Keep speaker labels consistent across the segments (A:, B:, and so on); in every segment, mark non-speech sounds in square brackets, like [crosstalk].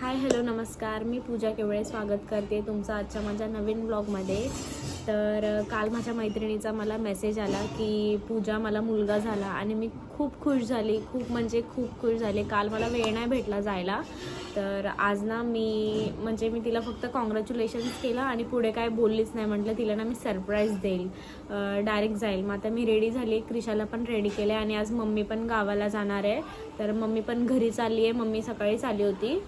A: Hi hello नमस्कार. मी पूजा केवळे स्वागत करते तुमचं आजच्या माझ्या नवीन ब्लॉगमध्ये. तर काल माझ्या मैत्रिणीचा मला मेसेज आला की पूजा मला मुलगा झाला आणि मी खूप खुश झाली. खूप म्हणजे खूप खुश झाले. काल मला वेळ नाही भेटला जायला. तर आज ना मी म्हणजे मी तिला फक्त कॉंग्रॅच्युलेशन्स केलं आणि पुढे काय बोललीच नाही. म्हटलं तिला ना मी सरप्राईज देईल. डायरेक्ट जाईल. मग आता मी रेडी झाली. क्रिशाला पण रेडी केले आणि आज मम्मी पण गावाला जाणार आहे. तर मम्मी पण घरी चालली आहे. मम्मी सकाळीच आली होती.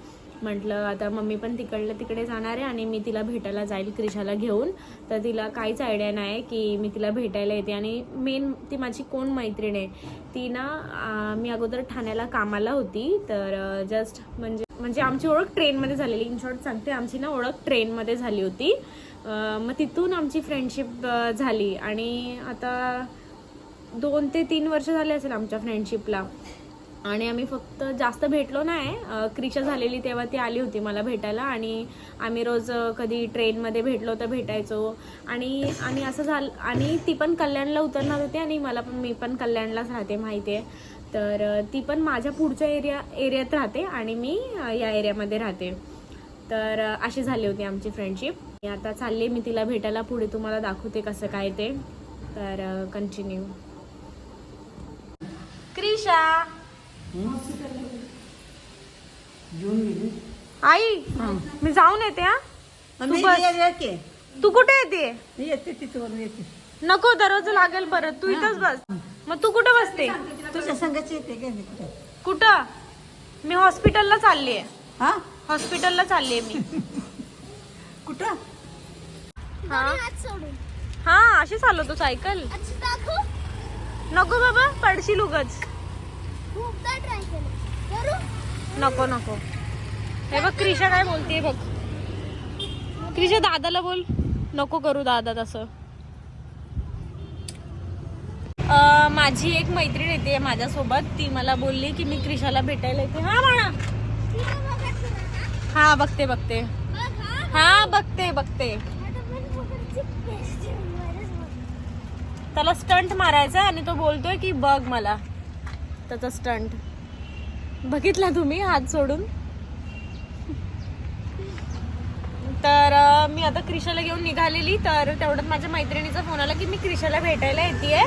A: म्हटलं आता मम्मी पण तिकडलं तिकडे जाणार आहे आणि मी तिला भेटायला जाईल क्रिशाला घेऊन. तर तिला काहीच आयडिया नाही की मी तिला भेटायला येते. आणि मेन ती माझी कोण मैत्रीण आहे ती ना मी अगोदर ठाण्याला कामाला होती. तर जस्ट म्हणजे म्हणजे आमची ओळख ट्रेनमध्ये झालेली. इन शॉर्ट सांगते आमची ना ओळख ट्रेनमध्ये झाली होती. मग तिथून आमची फ्रेंडशिप झाली. आणि आता दोन ते तीन वर्ष झाले असेल आमच्या फ्रेंडशिपला आणि आम्ही फक्त जास्त भेटलो नाही. क्रिशा झालेली तेव्हा ती आली होती मला भेटायला आणि आम्ही रोज कधी ट्रेनमध्ये भेटलो तर भेटायचो. आणि आणि असं झालं आणि ती पण कल्याणला उतरणार होती आणि मला पण मी पण कल्याणलाच राहते माहिती आहे. तर ती पण माझ्या पुढच्या एरिया एरियात राहते आणि मी या एरियामध्ये राहते. तर अशी झाली होती आमची फ्रेंडशिप. आता चालली मी तिला भेटायला पुढे तुम्हाला दाखवते कसं काय ते. तर कंटिन्यू क्रिशा!
B: घेऊन गेली
A: आई मी जाऊन येते हा? बस.
B: येते
A: तू कुठे येते?
B: मी येते तिथवर येते.
A: नको दरवाजा लागेल परत. तू इथंच बस. मग तू कुठे बसते?
B: तुझ्या संघाची येते काय मी कुठे
A: कुठं? मी हॉस्पिटलला चालली आहे.
B: हा?
A: हॉस्पिटलला चालली आहे मी.
B: कुठं?
A: हा?
C: हात सोडून?
A: हा अशी चालवतो सायकल
C: अच्छा दाखव.
A: नको बाबा पडशील उगच.
C: खूपदा ट्राय केलं करू
A: नको नको. हे बघ क्रिशा काय बोलते बघ. क्रिशा दादाला बोल. नको करू दादा तसं. माझी एक मैत्रीण येते माझ्यासोबत. ती मला बोलली की मी क्रिशाला भेटायला येते. हा म्हणा हा बघते बघते.
C: हा.
A: बघते बघते. त्याला स्टंट मारायचा आणि तो बोलतोय की बघ मला. त्याचा स्टंट. बघितला तुम्ही हात सोडून? तर मी आता क्रिशाला घेऊन निघालेली. तर तेवढ्यात माझ्या मैत्रिणीचा फोन आला की मी क्रिशाला भेटायला येते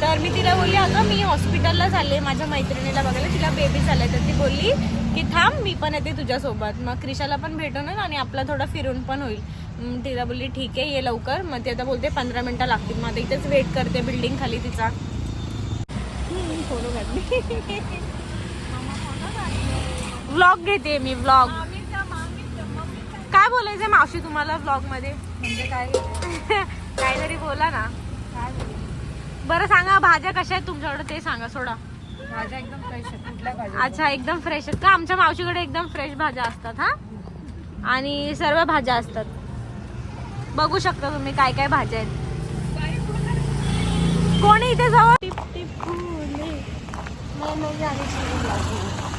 A: तर मी तिला बोलली अगं मी हॉस्पिटलला चालले माझ्या मैत्रिणीला बघायला. तिला बेबी चाललाय तर ती बोलली की थांब मी पण येते तुझ्यासोबत. मग क्रिशाला पण भेटून येईल आणि आपला थोडा फिरून पण होईल. तिला बोलली ठीक आहे ये लवकर. मग ती आता बोलते पंधरा मिनटं लागतील. मग आता इथेच वेट करते बिल्डिंग खाली तिचा. फोटो काढली व्लॉग घेते मी व्लॉग काय बोलायचंय मावशी तुम्हाला व्लॉगमध्ये?
B: म्हणजे काय? [laughs]
A: काहीतरी बोला ना. बरं सांगा भाज्या कशा आहेत तुमच्याकडे ते सांगा सोडा.
B: भाज्या एकदम फ्रेश आहे कुठल्या भाज्या?
A: अच्छा एकदम फ्रेश आहेत का? आमच्या मावशीकडे एकदम फ्रेश भाज्या असतात हा? आणि सर्व भाज्या असतात. बघू शकता तुम्ही काय काय भाज्या आहेत. कोणी इथे जवळ? Tip tip.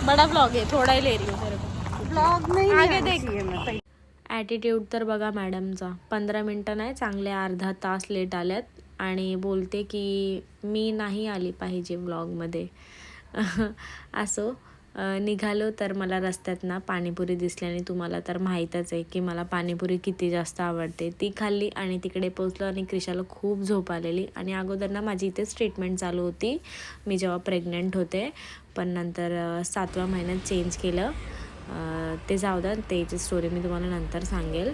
A: बडा ब्लॉग आहे थोडा ही ले रही हूँ तेरे को
B: ब्लॉग नाही
A: आगे देख.
B: ऐसी मैं पहिले.
A: ॲटिट्यूड तर बघा मॅडमचा पंधरा मिनटं नाही चांगले अर्धा तास लेट आल्यात. आणि बोलते की मी नाही आली पाहिजे ब्लॉगमध्ये [laughs] असो. निघालो तर मला रस्त्यात ना पाणीपुरी दिसल्याने तुम्हाला तर माहीतच आहे की मला पाणीपुरी किती जास्त आवडते. ती खाल्ली आणि तिकडे पोचलो आणि क्रिशाला खूप झोप आलेली. आणि अगोदर ना माझी इथेच ट्रीटमेंट चालू होती. मी जेव्हा प्रेग्नंट होते पण नंतर सातव्या महिन्यात चेंज केलं. ते जाऊ द्या त्याची स्टोरी मी तुम्हाला नंतर सांगेल.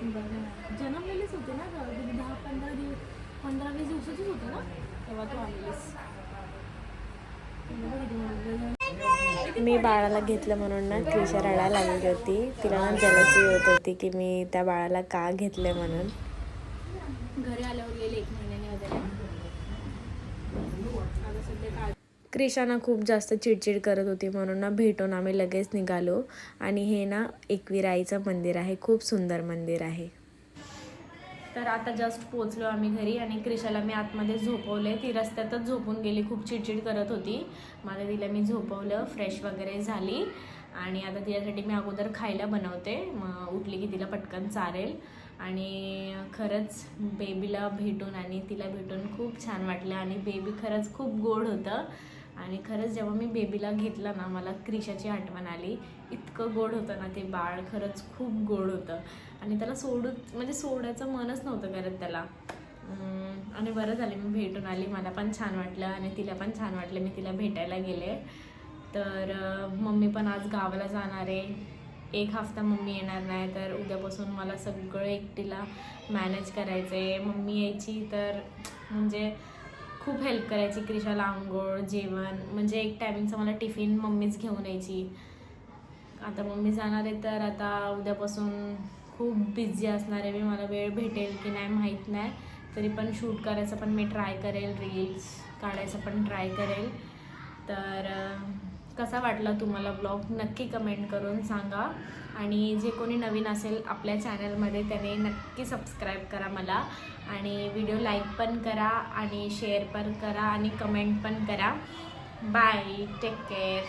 A: जन्मलेलीच होती ना दहा पंधरा दिवस पंधरा वीस दिवसाचीच होती ना? तेव्हा तू आलेलीस मी बाळाला घेतलं म्हणून ना क्रिशा रडायला लागली होती. तिला ना जलसी होत होती की मी त्या बाळाला का घेतले म्हणून. घरी आल्यावर गेले एक महिन्याने वगैरे क्रिशाना खूप जास्त चिडचिड करत होती म्हणून ना भेटून आम्ही लगेच निघालो. आणि हे ना एकविराईचं मंदिर आहे. खूप सुंदर मंदिर आहे. तर आता जस्ट पोचलो आम्ही घरी आणि क्रिशाला मी आतमध्ये झोपवले. ती रस्त्यातच झोपून गेली. खूप चिडचिड करत होती. मला तिला मी झोपवलं. फ्रेश वगैरे झाली. आणि आता तिच्यासाठी मी अगोदर खायला बनवते. मग उठली की तिला पटकन चारेल. आणि खरंच बेबीला भेटून आणि तिला भेटून खूप छान वाटलं. आणि बेबी खरंच खूप गोड होतं. आणि खरंच जेव्हा मी बेबीला घेतला ना मला क्रिशाची आठवण आली. इतकं गोड होतं ना ते बाळ खरंच खूप गोड होतं. आणि त्याला सोडू म्हणजे सोडायचं मनच नव्हतं करत त्याला. आणि बरं झालं मी भेटून आली. मला पण छान वाटलं आणि तिला पण छान वाटलं. मी तिला भेटायला गेले. तर मम्मी पण आज गावाला जाणार आहे. एक हफ्ता मम्मी येणार नाही तर उद्यापासून मला सगळं एकटीला मॅनेज करायचं आहे मम्मी यायची तर म्हणजे खूप हेल्प करायची क्रिशाला आंघोळ जेवण. म्हणजे एक टायमिंगचं मला टिफिन मम्मीच घेऊन यायची. आता मम्मी जाणार आहे तर आता उद्यापासून खूप बिझी असणार आहे. मी मला वेळ भेटेल की नाही माहीत नाही. तरी पण शूट करायचं पण मी ट्राय करेल. रील्स काढायचं पण ट्राय करेल. तर कसा वाटला तुम्हाला ब्लॉग? नक्की कमेंट करून सांगा. आणि जे कोणी नवीन असेल आपल्या चॅनलमध्ये त्याने नक्की सबस्क्राईब करा मला. आणि व्हिडिओ लाईक पण करा आणि शेअर पण करा आणि कमेंट पण करा. Bye take care